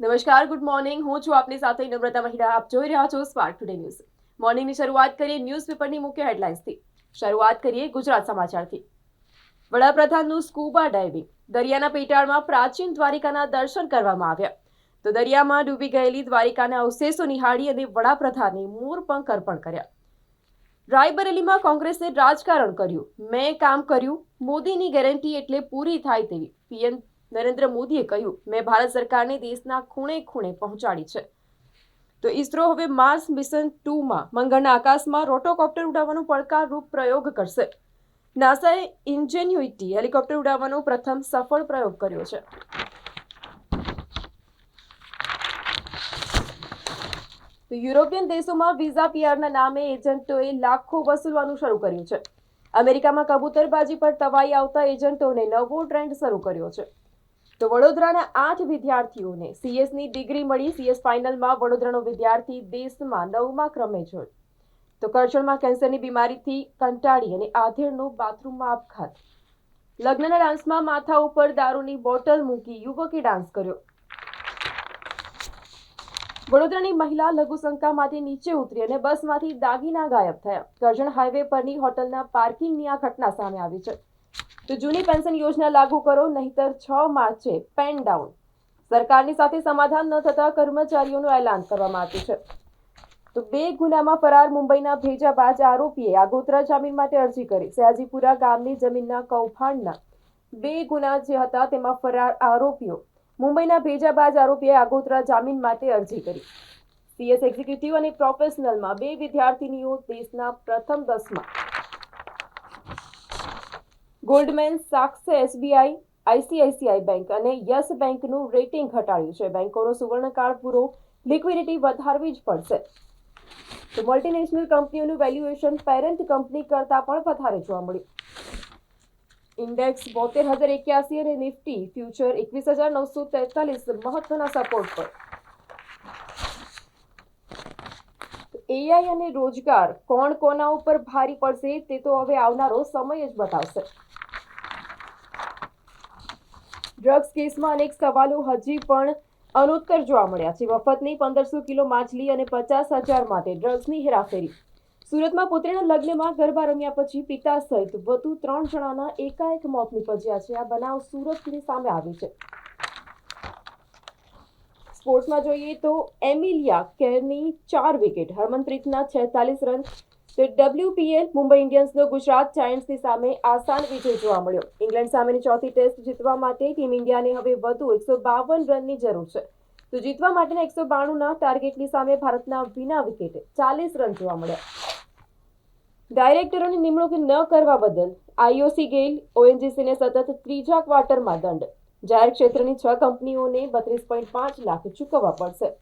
નમસ્કાર, good morning. હું છું આપની સાથે નમ્રતા મહિડા. આપ જોઈ રહ્યા છો સ્માર્ટ ટુડે ન્યૂઝ મોર્નિંગની શરૂઆત કરીએ ન્યૂઝપેપરની મુખ્ય હેડલાઇન્સથી. શરૂઆત કરીએ ગુજરાત સમાચારથી. વડાપ્રધાનનું સ્કૂબા ડાઇવિંગ દરિયાના પેટાળમાં પ્રાચીન દ્વારિકાના દર્શન કરવામાં આવ્યા. તો દરિયામાં ડૂબી ગયેલી દ્વારિકાના અવશેષો નિહાળી અને વડાપ્રધાને મોરપંખ અર્પણ કર્યા. રાયબરેલીમાં કોંગ્રેસે રાજકારણ કર્યું. મેં કામ કર્યું. મોદીની ગેરંટી એટલે પૂરી થાય તેવી. પીએમ નરેન્દ્ર મોદીએ કહ્યું, મેં ભારત સરકારને દેશના ખૂણે ખૂણે પહોંચાડી છે. તો ઇસરો હવે માર્સ મિશન ટુમાં મંગળના આકાશમાં રોટોકોપ્ટર ઉડાવવાનો પડકારરૂપ પ્રયોગ કરશે. નાસાએ ઇન્જેન્યુઇટી હેલિકોપ્ટર ઉડાવવાનો પ્રથમ સફળ પ્રયોગ કર્યો છે. તો યુરોપિયન દેશોમાં વિઝા પીઆરના નામે એજન્ટોએ લાખો વસૂલવાનું શરૂ કર્યું છે. અમેરિકામાં કબૂતરબાજી પર તવાઈ આવતા એજન્ટોને નવો ટ્રેન્ડ શરૂ કર્યો છે. તો વડોદરાના આઠ વિદ્યાર્થીઓને સીએસની ડિગ્રી મળી. સીએસ ફાઇનલમાં વડોદરાનો વિદ્યાર્થી દેશમાં નવમા ક્રમે જોડ તો કરજણમાં કેન્સરની બીમારીથી કંટાળી અને આધેડનો બાથરૂમમાં આપઘાત. લગ્નના ડાન્સમાં માથા ઉપર દારૂની બોટલ મૂકી યુવકે ડાન્સ કર્યો. વડોદરાની મહિલા લઘુશંકામાંથી નીચે ઉતરી અને બસમાંથી દાગીના ગાયબ થયા. કરજણ હાઈવે પરની હોટલના પાર્કિંગની આ ઘટના સામે આવી છે. તો જૂની પેન્શન યોજના લાગુ કરો, નહીતર છ માર્ચે પેન ડાઉન સરકારની સાથે સમાધાન ન થતા કર્મચારીઓનું એલાન કરવામાં આવ્યું છે. તો બે ગુનામાં ફરાર મુંબઈના ભેજાબાજ આરોપીએ આગોતરા જામીન માટે અરજી કરી. સયાજીપુરા ગામની જમીનના કૌભાંડના બે ગુના જે હતા તેમાં ફરાર આરોપીઓ, મુંબઈના ભેજાબાજ આરોપીએ આગોતરા જામીન માટે અરજી કરી. સીએસ એક્ઝિક્યુટિવ અને પ્રોફેશનલમાં બે વિદ્યાર્થીનીઓ દેશના પ્રથમ દસમાં ગોલ્ડમેન સાક્સે એસબીઆઈ, આઈસીઆઈસીઆઈ બેંક અને યસ બેંકનું રેટિંગ ઘટાડ્યું છે. બેંકોનો સુવર્ણકાળ પૂરો, લિક્વિડિટી વધારવી જ પડશે. તો મલ્ટીનેશનલ કંપનીઓનું વેલ્યુએશન પેરેન્ટ કંપની કરતાં પણ વધારે જોવા મળ્યું. ઇન્ડેક્સ બોતેર હજાર એક્યાસી અને નિફ્ટી ફ્યુચર એકવીસ હજાર નવસો તેતાલીસ મહત્વના સપોર્ટ પર. એઆઈ અને રોજગાર કોણ કોના ઉપર ભારી પડશે તે તો હવે આવનારો સમય જ બતાવશે. ડ્રગ્સ કેસમાં અનેક સવાલો હજી પણ અનુત્તર જોવા મળ્યા છે. મફતની પંદરસો કિલો માછલી અને પચાસ હજાર માટે ડ્રગ્સની હેરાફેરી. સુરતમાં પુત્રીના લગ્નમાં ગરબા રમ્યા પછી પિતા સહિત વધુ ત્રણ જણાના એકાએક મોત નીપજ્યા છે. આ બનાવ સુરતની સામે આવ્યો છે. સ્પોર્ટ્સમાં જોઈએ તો એમિલિયા કેરની ચાર વિકેટ, હરમનપ્રીતના છેતાલીસ રન તો ડબ્લ્યુપીએલ મુંબઈ ઇન્ડિયન્સનો ગુજરાત જાયન્ટ્સની સામે આસાન વિજય જોવા મળ્યો. ઇંગ્લેન્ડ સામેની ચોથી ટેસ્ટ જીતવા માટે ટીમ ઇન્ડિયાને હવે વધુ એકસો બાવન રનની જરૂર છે. તો જીતવા માટેના એકસો બાણુંના ટાર્ગેટની સામે ભારતના વિના વિકેટે ચાલીસ રન જોવા મળ્યા. ડાયરેક્ટરોની નિમણૂક ન કરવા બદલ આઈઓસી ગેઇલ ઓએનજીસીને સતત ત્રીજા ક્વાર્ટરમાં દંડ. જાહેર ક્ષેત્રની છ કંપનીઓને બત્રીસ પોઈન્ટ પાંચ લાખ ચૂકવવા પડશે.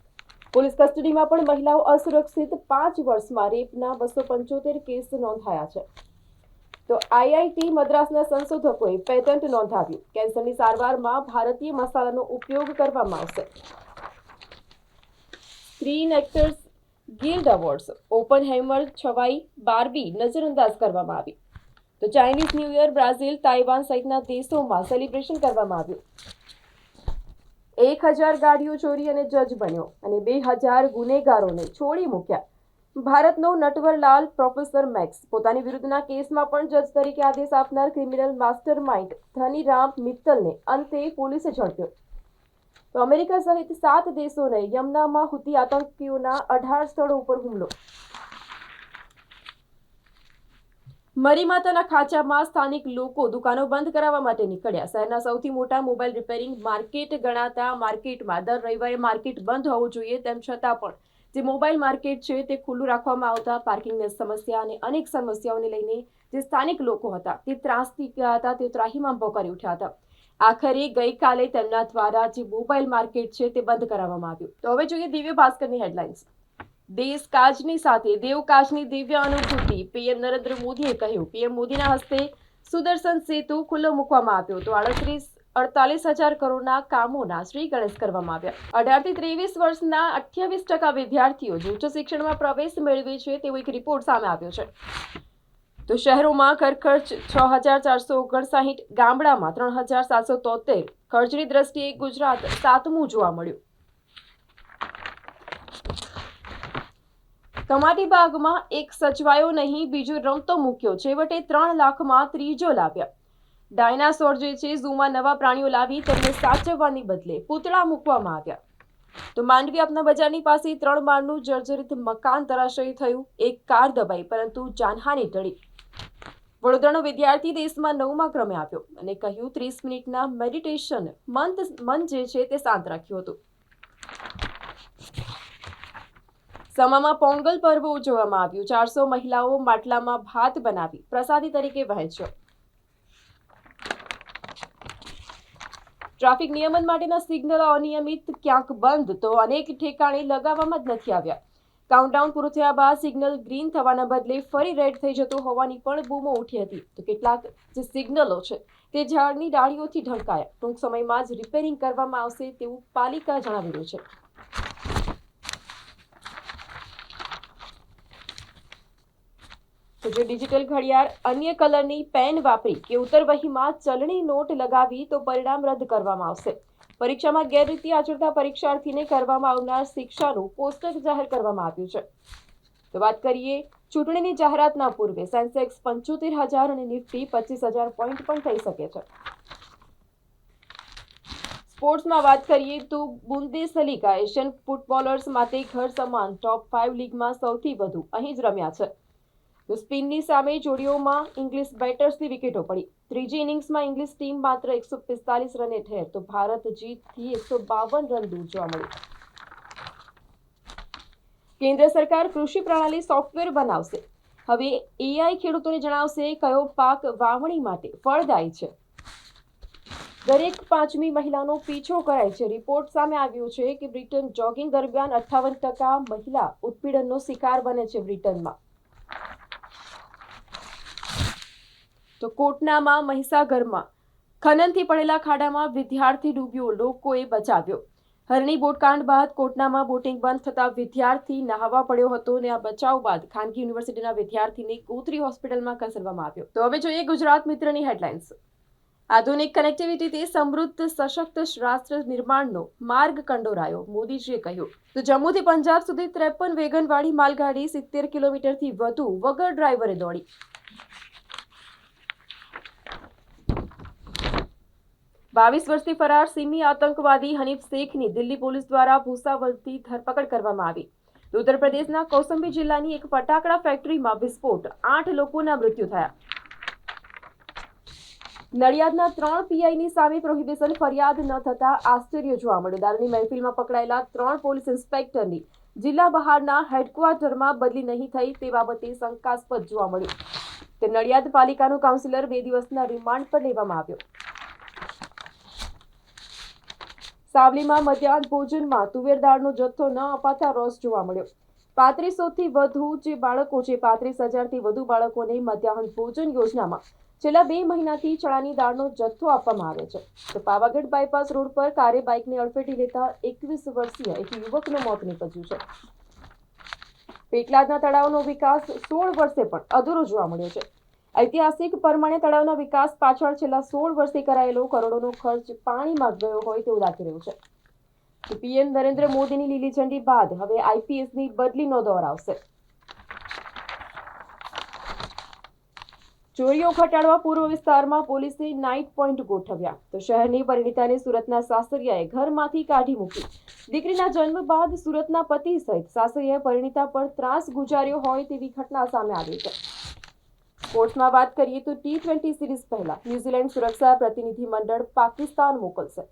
પોલીસ કસ્ટડીમાં પણ મહિલાઓ અસુરક્ષિત પાંચ વર્ષમાં રેપના બસો પંચોતેર કેસ નોંધાયા છે. તો આઈઆઈટી મદ્રાસના સંશોધકોએ પેટન્ટ નોંધાવ્યું. કેન્સરની સારવારમાં ભારતીય મસાલાનો ઉપયોગ કરવામાં આવશે. Screen actors guild awards Oppenheimer, છવાઈ, બારબી નજરઅંદાજ કરવામાં આવી. તો Chinese new year, Brazil, Taiwan સહિતના દેશોમાં સેલિબ્રેશન કરવામાં આવ્યું. એક હજાર ગાડીઓ ચોરી અને જજ બન્યો અને બે હજાર ગુનેગારોને છોડી મૂક્યા. ભારતનો નટવરલાલ પ્રોફેસર મેક્સ પોતાની વિરુદ્ધના કેસમાં પણ જજ તરીકે આદેશ આપનાર ક્રિમિનલ માસ્ટર માઇન્ડ ધનીરામ મિત્તલને અંતે પોલીસે ઝડપ્યો. તો અમેરિકા સહિત સાત દેશોને યમનામાં હુતી આતંકીઓના અઢાર સ્થળો ઉપર હુમલો. મરી માતાના ખાંચામાં સ્થાનિક લોકો દુકાનો બંધ કરાવવા માટે નીકળ્યા. શહેરના સૌથી મોટા મોબાઈલ રિપેરિંગ માર્કેટ ગણાતા માર્કેટમાં દર રવિવારે માર્કેટ બંધ હોવું જોઈએ તેમ છતાં પણ જે મોબાઈલ માર્કેટ છે તે ખુલ્લું રાખવામાં આવતા પાર્કિંગની સમસ્યા અને અનેક સમસ્યાઓને લઈને જે સ્થાનિક લોકો હતા તે ત્રાસથી ગયા હતા તે ત્રાહીમાં પોકારી ઉઠ્યા હતા. આખરે ગઈકાલે તેમના દ્વારા જે મોબાઈલ માર્કેટ છે તે બંધ કરાવવામાં આવ્યું. તો હવે જોઈએ દિવ્ય ભાસ્કરની હેડલાઇન્સ. દેશ કાજની સાથે દેવ કાજની દિવ્ય અનુભૂતિ પીએમ નરેન્દ્ર મોદીએ કહ્યું. પીએમ મોદીના હસ્તે સુદર્શન સેતુ ખુલ્લો મૂકવામાં આવ્યો તો આડત્રીસ, અડતાલીસ હજાર કરોડના કામોના શ્રી ગણેશ કરવામાં આવ્યા. અઢારથી ત્રેવીસ વર્ષના અઠ્યાવીસ ટકા વિદ્યાર્થીઓ જે ઉચ્ચ શિક્ષણમાં પ્રવેશ મેળવે છે તેવો એક રિપોર્ટ સામે આવ્યો છે. તો શહેરોમાં કરખર્ચ છ હજાર ચારસો ઓગણસાહીઠ, ગામડામાં ત્રણ હજાર સાતસો તોતેર. ખર્ચની દ્રષ્ટિએ ગુજરાત સાતમું જોવા મળ્યું. કમાટી બાગમાં એક સચવાયો નહીં, બીજો રમતો મૂક્યો. છેવટે ત્રણ લાખમાં ત્રીજો લાવ્યા. ડાયનાસોર જે છે, ઝૂમાં નવા પ્રાણીઓ લાવી તેમને સાચવવાની બદલે પૂતળા મૂકવામાં આવ્યા. તો માંડવી આપના બજારની પાસે ત્રણ માળનું જર્જરિત મકાન તરાશય થયું. એક કાર દબાઈ, પરંતુ જાનહાની ટળી. વડોદરાનો વિદ્યાર્થી દેશમાં નવમા ક્રમે આવ્યો અને કહ્યું, ત્રીસ મિનિટના મેડિટેશન મન મન જે છે તે શાંત રાખ્યું હતું. સમામાં પોંગલ પર્વ ઉજવવામાં આવ્યું. ચારસો મહિલાઓ માટલામાં ભાત બનાવી પ્રસાદી તરીકે વહેંચ્યો. ટ્રાફિક નિયમન માટેના સિગ્નલો અનિયમિત, ક્યાંક બંધ, તો અનેક ઠેકાણે લગાવવામાં જ નથી આવ્યા. કાઉન્ટડાઉન પૂરું થયા બાદ સિગ્નલ ગ્રીન થવાના બદલે ફરી રેડ થઈ જતું હોવાની પણ બૂમો ઉઠી હતી. તો કેટલાક જે સિગ્નલો છે, તે ઝાડની ડાળીઓથી ઢંકાયા. ટૂંક સમયમાં જ રિપેરિંગ કરવામાં આવશે તેવું પાલિકા જણાવી રહ્યું છે. તો જો ડિજિટલ ઘડિયાળ અન્ય કલરની પેન વાપરી કે ઉત્તરવહીમાં ચલણી નોટ લગાવી તો પરિણામ રદ કરવામાં આવશે. પરીક્ષામાં ગેરરીતિ આચરતા પરીક્ષાર્થીને કરવામાં આવનાર શિક્ષાનું પોસ્ટર જાહેર કરવામાં આવ્યું છે. તો વાત કરીએ ચૂંટણીની જાહેરાતના પૂર્વે, સેન્સેક્સ પંચોતેર હજાર અને નિફ્ટી પચીસ હજાર પોઈન્ટ પણ થઈ શકે છે. સ્પોર્ટ્સમાં વાત કરીએ તો બુંદેસ સલિકા એશિયન ફૂટબોલર્સ માટે ઘર સમાન ટોપ ફાઇવ લીગમાં સૌથી વધુ અહીં જ રમ્યા છે. તો સ્પિનની સામે જોડીઓમાં ઇંગ્લિશ બેટર્સની વિકેટો પડી. ત્રીજી ઇનિંગ્સમાં ઇંગ્લિશ ટીમ માત્ર એકસો પિસ્તાલીસ રને ઠેર, તો ભારત જીતથી એકસો બાવન રન દૂર જોવા મળ્યું. કેન્દ્ર સરકાર કૃષિ પ્રણાલી સોફ્ટવેર બનાવશે. હવે એઆઈ ખેડૂતોને જણાવશે કયો પાક વાવણી માટે ફળદાયી છે. દરેક પાંચમી મહિલાનો પીછો કરાય છે. રિપોર્ટ સામે આવ્યો છે કે બ્રિટન જોગિંગ દરમિયાન અઠ્ઠાવન ટકા મહિલા ઉત્પીડનનો શિકાર બને છે બ્રિટનમાં. તો કોટનામાં, મહીસાગરમાં ખનનથી પડેલા ખાડામાં વિદ્યાર્થી ડૂબ્યો, લોકોએ બચાવ્યો. હરણી બોટકાંડ બાદ કોટનામાં બોટિંગ બંધ થતા વિદ્યાર્થી નહાવા પડ્યો હતો અને આ બચાવ બાદ ખાનગી યુનિવર્સિટીના વિદ્યાર્થીને ગોત્રી હોસ્પિટલમાં ખસેડવામાં આવ્યો. તો હવે જોઈએ ગુજરાત મિત્રની હેડલાઇન્સ. આધુનિક કનેક્ટિવિટીથી સમૃદ્ધ, સશક્ત રાષ્ટ્ર નિર્માણનો માર્ગ કંડોરાયો, મોદીજીએ કહ્યું. તો જમ્મુથી પંજાબ સુધી ત્રેપન વેગનવાળી માલગાડી સિત્તેર કિલોમીટરથી વધુ વગર ડ્રાઈવરે દોડી. બાવીસ વર્ષથી ફરાર સિમી આતંકવાદી હનીફ શેખની દિલ્હી પોલીસ દ્વારા ભૂસાવલથી ધરપકડ કરવામાં આવી. ઉત્તર પ્રદેશના કૌસંબી જિલ્લાની એક ફટાકડા ફેક્ટરીમાં વિસ્ફોટ. આઠ લોકોના મૃત્યુ થયા. નડિયાદના ત્રણ પીઆઈની સામે પ્રોહિબિશન ફરિયાદ ન થતા આશ્ચર્ય જોવા મળ્યું. દારૂની મહેફિલમાં પકડાયેલા ત્રણ પોલીસ ઇન્સ્પેક્ટરની જિલ્લા બહારના હેડક્વાર્ટરમાં બદલી નહીં થઈ તે બાબતે શંકાસ્પદ જોવા મળ્યું. તે નડિયાદ પાલિકાનો કાઉન્સિલર બે દિવસના રિમાન્ડ પર લેવામાં આવ્યો. સાવલીમાં મધ્યાહન ભોજનમાં તુવેર દાળનો જથ્થો ન અપાતા રોષ જોવા મળ્યો. પાંત્રીસોથી વધુ જે બાળકો છે, પાંત્રીસ હજારથી વધુ બાળકોને મધ્યાહન ભોજન યોજનામાં છેલ્લા બે મહિનાથી ચણાની દાળનો જથ્થો આપવામાં આવે છે. તો પાવાગઢ બાયપાસ રોડ પર કારે બાઇકને અડફેટી લેતા એકવીસ વર્ષીય એક યુવકનું મોત નીપજ્યું છે. પેટલાદના તળાવનો વિકાસ સોળ વર્ષે પણ અધૂરો જોવા મળ્યો છે. ઐતિહાસિક પરમાણે તળાવના વિકાસ પાછળ છેલ્લા સોળ વર્ષથી કરાયેલો કરોડોનો ખર્ચ પાણીમાં ગયો હોય તેવું લાગી રહ્યું છે. પીએમ નરેન્દ્ર મોદીની લીલી ઝંડી બાદ હવે આઈપીએસની બદલીનો દોર આવશે. ચોરીઓ ઘટાડવા પૂર્વ વિસ્તારમાં પોલીસે નાઇટ પોઈન્ટ ગોઠવ્યા. તો શહેરની પરિણીતાને સુરતના સાસરિયાએ ઘરમાંથી કાઢી મૂકી. દીકરીના જન્મ બાદ સુરતના પતિ સહિત સાસરિયાએ પરિણીતા પર ત્રાસ ગુજાર્યો હોય તેવી ઘટના સામે આવી છે. સ્પોર્ટ્સમાં વાત કરીએ તો ટી ટ્વેન્ટી સિરીઝ પહેલા ન્યૂઝીલેન્ડ સુરક્ષા પ્રતિનિધિ મંડળ પાકિસ્તાન મોકલશે.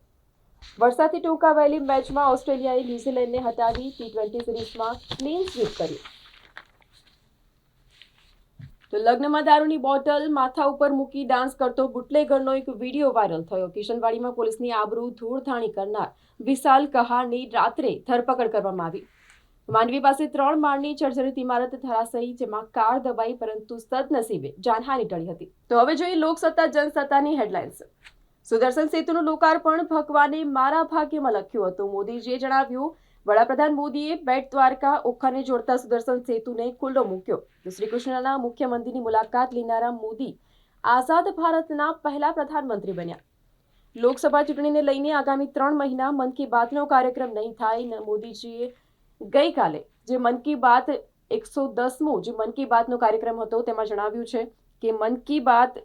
વરસાદથી ટૂંકાવાયેલી મેચમાં ઓસ્ટ્રેલિયાએ ન્યૂઝીલેન્ડને હટાવી ટી ટ્વેન્ટી સિરીઝમાં ક્લીન સ્વીપ કરી તો લગ્નમાં દારૂની બોટલ માથા ઉપર મૂકી ડાન્સ કરતો બુટલેગરનો એક વીડિયો વાયરલ થયો. કિશનવાડીમાં પોલીસની આબરૂ ધૂળધાણી કરનાર વિશાલ કહાની રાત્રે ધરપકડ કરવામાં આવી. માંડવી પાસે ત્રણ માળની જર્જરિત ઇમારત ધરાશયી, જેમાં કાર દબાઈ પરંતુ સદનસીબે જાનહાની ટળી હતી. તો હવે જોઈએ લોકસત્તા, જનસત્તાની હેડલાઇન્સ. સુદર્શન સેતુનું લોકાર્પણ ભગવાને મારા ભાગ્યમાં લખ્યું હતું. મોદીજીએ જણાવ્યું, વડાપ્રધાન મોદીએ બેટ દ્વારકા ઓખાને જોડતા સુદર્શન સેતુને ખુલ્લો મૂક્યો. શ્રી કૃષ્ણના મુખ્ય મંદિરની મુલાકાત લેનારા મોદી આઝાદ ભારતના પહેલા પ્રધાનમંત્રી બન્યા. લોકસભા ચૂંટણીને લઈને આગામી ત્રણ મહિના મન કી બાતનો કાર્યક્રમ નહીં થાય મોદીજીએ ગઈકાલે જે મન કી બાત એકસો દસમો જે મન કી બાતનો કાર્યક્રમ હતો, તેમાં જણાવ્યું છે કે મન કી બાત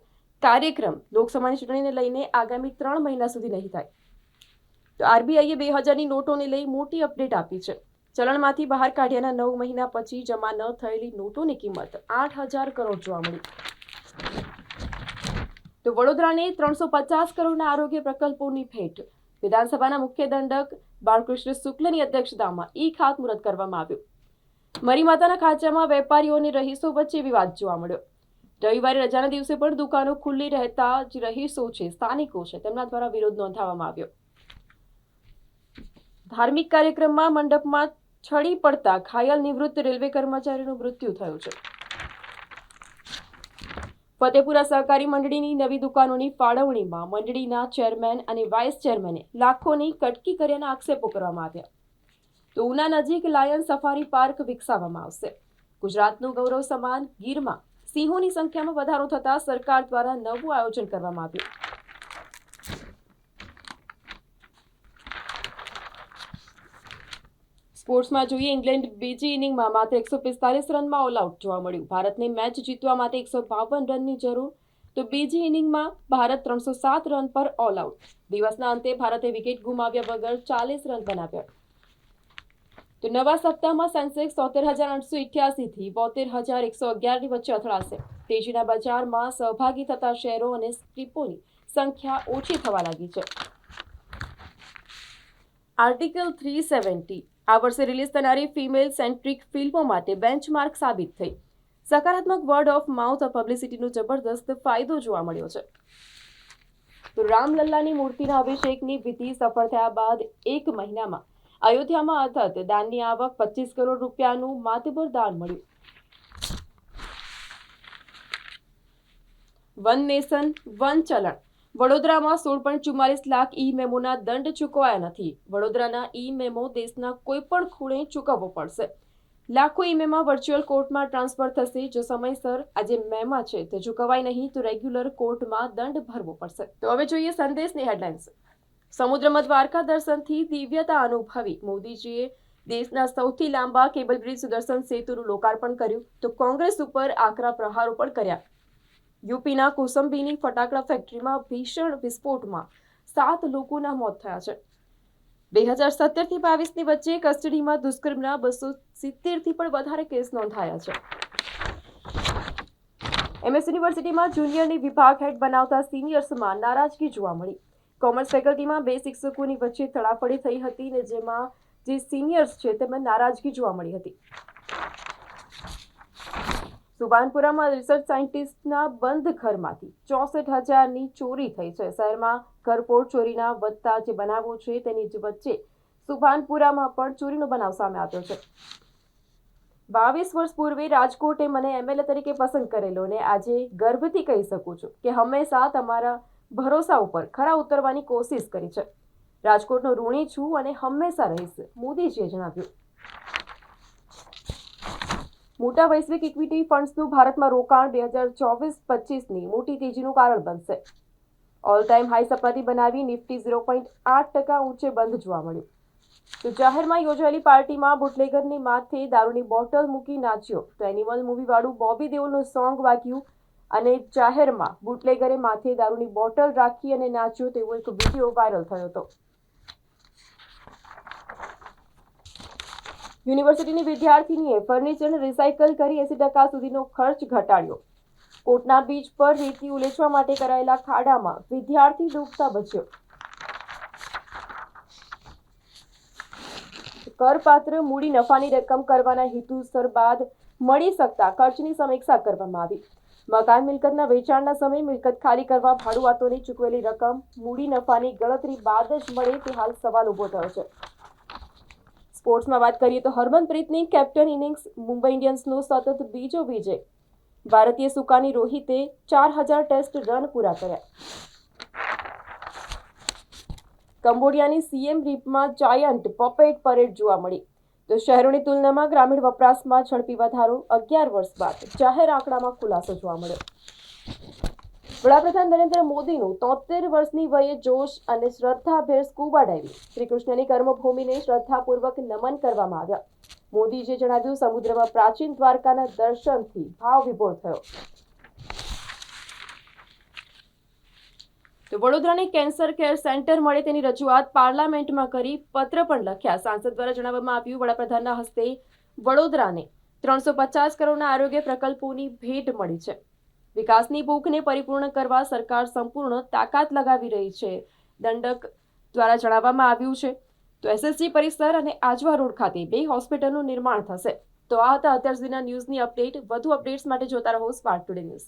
કાર્યક્રમ લોકસભાની ચૂંટણીને લઈને આગામી ત્રણ મહિના સુધી નહીં થાય. તો આરબીઆઈએ બે હજારની નોટોને લઈ મોટી અપડેટ આપી છે. ચલણમાંથી બહાર કાઢ્યાના નવ મહિના પછી જમા ન થયેલી નોટોની કિંમત આઠ હજાર કરોડ જોવા મળી. તો વડોદરાને ત્રણસો પચાસ કરોડના આરોગ્ય પ્રકલ્પોની ભેટ વિધાનસભાના મુખ્ય દંડક બાળકૃષ્ણ શુક્લની અધ્યક્ષતામાં ઈ ખાતમુહૂર્ત કરવામાં આવ્યું. મરીમાતાના ખાંચામાં વેપારીઓ અને રહીશો વચ્ચે વિવાદ જોવા મળ્યો. રવિવારે રજાના દિવસે પણ દુકાનો ખુલ્લી રહેતા જે રહીશો છે, સ્થાનિકો છે, તેમના દ્વારા વિરોધ નોંધાવવામાં આવ્યો. ધાર્મિક કાર્યક્રમમાં મંડપમાં છડી પડતા ઘાયલ નિવૃત્ત રેલવે કર્મચારીનું મૃત્યુ થયું છે. ફતેપુરા સહકારી મંડળીની નવી દુકાનોની ફાળવણીમાં મંડળીના ચેરમેન અને વાઇસ ચેરમેને લાખોની કટકી કર્યાના આક્ષેપો કરવામાં આવ્યા. તો ઉના નજીક લાયન સફારી પાર્ક વિકસાવવામાં આવશે. ગુજરાતનું ગૌરવ સમાન ગીરમાં સિંહોની સંખ્યામાં વધારો થતા સરકાર દ્વારા નવું આયોજન કરવામાં આવ્યું. સ્પોર્ટ્સમાં જોઈએ ઇંગ્લેન્ડ બીજી ઇનિંગમાં માત્ર એકસો પિસ્તાલીસ રનમાં ઓલ આઉટ જોવા મળ્યું. ભારતને મેચ જીતવા માટે એકસો બાવન રનની જરૂર. તો બીજી ઇનિંગમાં ભારત ત્રણસો સાત રન પર ઓલ આઉટ દિવસના અંતે ભારતે વિકેટ ગુમાવ્યા વગર ચાલીસ રન બનાવ્યા. તો નવા સપ્તાહમાં સેન્સેક્સ તોતેર હજાર આઠસો ઇઠ્યાસીથી બોતેર હજાર એકસો અગિયારની વચ્ચે અથડાશે. તેજીના બજારમાં સહભાગી થતા શેરો અને સ્ટ્રીપોની સંખ્યા ઓછી થવા લાગી છે. આર્ટિકલ થ્રી સેવન્ટી આ વર્ષે રિલીઝ થનારી ફિમેલ સેન્ટ્રિક ફિલ્મો માટે બેન્ચમાર્ક સાબિત થઈ. સકારાત્મક વર્ડ ઓફ માઉથ પબ્લિસિટીનો જબરદસ્ત ફાયદો જોવા મળ્યો છે. તો રામલલ્લાની મૂર્તિના અભિષેકની વિધિ સફળ થયા બાદ એક મહિનામાં અયોધ્યામાં અથત દાનની આવક પચીસ કરોડ રૂપિયાનું માતબર દાન મળ્યું. વન નેશન, વન ચલણ. વડોદરામાં સોળ પોઈન્ટ ચુમ્માલીસ લાખ ઈ મેમોના દંડ ચૂકવાયા નથી. વડોદરાના ઈ મેમો દેશના કોઈ પણ ખૂણે ચૂકવવો પડશે. લાખો ઈ મેમા વર્ચ્યુઅલ કોર્ટમાં ટ્રાન્સફર થશે, જો સમયસર આજે મેમા છે તે ચૂકવાય નહીં, તો રેગ્યુલર કોર્ટમાં દંડ ભરવો પડશે. તો હવે જોઈએ સંદેશની હેડલાઇન્સ સમુદ્રમાં દ્વારકા દર્શનથી દિવ્યતા અનુભવી. મોદીજીએ દેશના સૌથી લાંબા કેબલ બ્રિજ સુદર્શન સેતુનું લોકાર્પણ કર્યું. તો કોંગ્રેસ ઉપર આકરા પ્રહારો પણ કર્યા. યુપીના કોસંબીની ફટાકડા ફેક્ટરીમાં ભીષણ વિસ્ફોટમાં સાત લોકોના મોત થયા છે. બે હજાર સત્તરથી બાવીસની વચ્ચે કસ્ટડીમાં દુષ્કર્મના બસો સિત્તેરથી પણ વધારે કેસ નોંધાયા છે. એમએસ યુનિવર્સિટીમાં જુનિયરની વિભાગ હેડ બનાવતા સિનિયર્સમાં નારાજગી જોવા મળી. કોમર્સ ફેકલ્ટીમાં બે શિક્ષકોની વચ્ચે તડાફડી થઈ હતી ને જેમાં જે સિનિયર્સ છે તેમાં નારાજગી જોવા મળી હતી. સુભાનપુરામાં રિસર્ચ સાયન્ટિસ્ટના બંધ ઘરમાંથી ચોસઠ હજારની ચોરી થઈ છે. શહેરમાં ઘરપોળ ચોરીના વધતા જે બનાવો છે તેની જ વચ્ચે સુભાનપુરામાં પણ ચોરીનો બનાવ સામે આવ્યો છે. બાવીસ વર્ષ પૂર્વે રાજકોટે મને એમએલએ તરીકે પસંદ કરેલો અને આજે ગર્વથી કહી શકું છું કે હંમેશા તમારા ભરોસા ઉપર ખરા ઉતરવાની કોશિશ કરી છે. રાજકોટનો ઋણી છું અને હંમેશા રહીશ, મોદીજીએ જણાવ્યું. મોટા વૈશ્વિક ઇક્વિટી ફંડ્સનું ભારતમાં રોકાણ બે હજાર ચોવીસ પચીસની મોટી તેજીનું કારણ બનશે. ઓલ ટાઈમ હાઈ સપાટી બનાવી નિફ્ટી ઝીરો પોઈન્ટ આઠ ટકા ઊંચે બંધ જોવા મળ્યું. તો જાહેરમાં યોજાયેલી પાર્ટીમાં બુટલેગરની માથે દારૂની બોટલ મૂકી નાચ્યો. તો એનિમલ મૂવીવાળું બોબી દેઓલનું સોંગ વાગ્યું અને જાહેરમાં બુટલેગરે માથે દારૂની બોટલ રાખી અને નાચ્યો તેવો એક વીડિયો વાયરલ થયો હતો. યુનિવર્સિટીની વિદ્યાર્થીનીએ ફર્નિચરને રિસાયકલ કરી એસી ટકા સુધીનો ખર્ચ ઘટાડ્યો. કોટના બીચ પર રેતી ઉલેચવા માટે કરાયેલા ખાડામાં વિદ્યાર્થી ડૂબતા બચ્યો. કરપાત્ર મૂડી નફાની રકમ કરવાના હેતુસર બાદ મળી શકતા ખર્ચની સમીક્ષા કરવામાં આવી. મકાન મિલકતના વેચાણના સમયે મિલકત ખાલી કરવા ભાડુઆતોની ચૂકવેલી રકમ મૂડી નફાની ગણતરી બાદ જ મળે તે હાલ સવાલ ઊભો થયો છે. સ્પોર્ટ્સમાં વાત કરીએ તો હરમનપ્રીતની કેપ્ટન ઇનિંગ્સ મુંબઈ ઇન્ડિયન્સનો સતત બીજો વિજય. ભારતીય સુકાની રોહિતે ચાર હજાર ટેસ્ટ રન પૂરા કર્યા. કંબોડિયાની સીએમ રીપમાં જાયન્ટ પપેટ પરેડ જોવા મળી. તો શહેરોની તુલનામાં ગ્રામીણ વપરાશમાં ઝડપી વધારો અગિયાર વર્ષ બાદ જાહેર આંકડામાં ખુલાસો જોવા મળ્યો. વડાપ્રધાન નરેન્દ્ર મોદીનું તોતેર વર્ષની વયે જોશ અને શ્રદ્ધાભેર સ્કૂબા ડાઇવિંગ શ્રી કૃષ્ણની કર્મભૂમિને શ્રદ્ધાપૂર્વક નમન કરવામાં આવ્યા. મોદીજીએ જણાવ્યું, સમુદ્રમાં પ્રાચીન દ્વારકાના દર્શનથી ભાવ વિભોર થયો. તો વડોદરાની કેન્સર કેર સેન્ટર મળે તેની રજૂઆત પાર્લામેન્ટમાં કરી પત્ર પણ લખ્યા. સાંસદ દ્વારા જણાવવામાં આવ્યું, વડાપ્રધાનના હસ્તે વડોદરાને ત્રણસો પચાસ કરોડના આરોગ્ય પ્રકલ્પોની ભેટ મળી છે. વિકાસની ભૂખને પરિપૂર્ણ કરવા સરકાર સંપૂર્ણ તાકાત લગાવી રહી છે. દંડક દ્વારા જણાવવામાં આવ્યું છે. તો એસએસજી પરિસર અને આજવા રોડ ખાતે બે હોસ્પિટલનું નિર્માણ થશે. તો આ હતા અત્યાર સુધીના ન્યૂઝની અપડેટ. વધુ અપડેટ્સ માટે જોતા રહો સ્માર્ટ ટુડે ન્યૂઝ